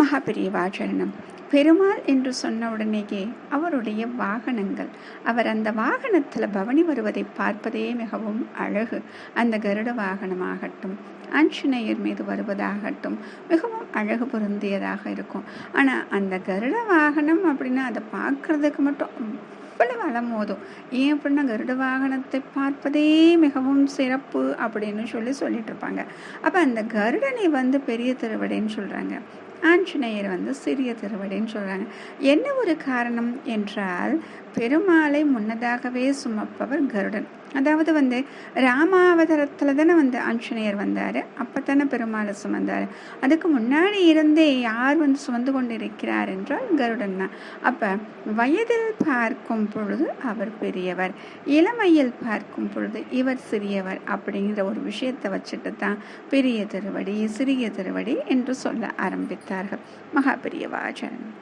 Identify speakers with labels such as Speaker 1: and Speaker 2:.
Speaker 1: மகாபிரியவாச்சரணம். பெருமாள் என்று சொன்ன உடனேயே அவருடைய வாகனங்கள். அவர் அந்த வாகனத்தில் பவனி வருவதை பார்ப்பதே மிகவும் அழகு. அந்த கருட வாகனமாகட்டும் ஆஞ்சநேயர் மீது வருவதாகட்டும் மிகவும் அழகு பொருந்தியதாக இருக்கும். ஆனால் அந்த கருட வாகனம் அப்படின்னா அதை பார்க்கறதுக்கு மட்டும் அவ்வளவு அலமோதும் ஏன் அப்படின்னா கருட வாகனத்தை பார்ப்பதே மிகவும் சிறப்பு அப்படின்னு சொல்லி சொல்லிட்டு இருப்பாங்க. அப்போ அந்த கருடனை வந்து பெரிய திருவிடைன்னு சொல்கிறாங்க ஆஞ்சநேயர் வந்து சிறிய திருவடின்னு சொல்கிறாங்க என்ன ஒரு காரணம் என்றால் பெருமாளை முன்னதாகவே சுமப்பவர் கருடன். அதாவது வந்து ராமாவதாரத்தில் தானே வந்து ஆஞ்சநேயர் வந்தார். அப்போ தானே பெருமாளை சுமந்தார். அதுக்கு முன்னாடி இருந்தே யார் வந்து சுமந்து கொண்டு இருக்கிறார் என்றால் கருடன் தான். அப்போ வயதில் பார்க்கும் பொழுது அவர் பெரியவர். இளமையில் பார்க்கும் பொழுது இவர் சிறியவர் அப்படிங்கிற ஒரு விஷயத்தை வச்சுட்டு தான் பெரிய திருவடி சிறிய திருவடி என்று சொல்ல ஆரம்பித்தார். மகா பெரியவாச்சரணம்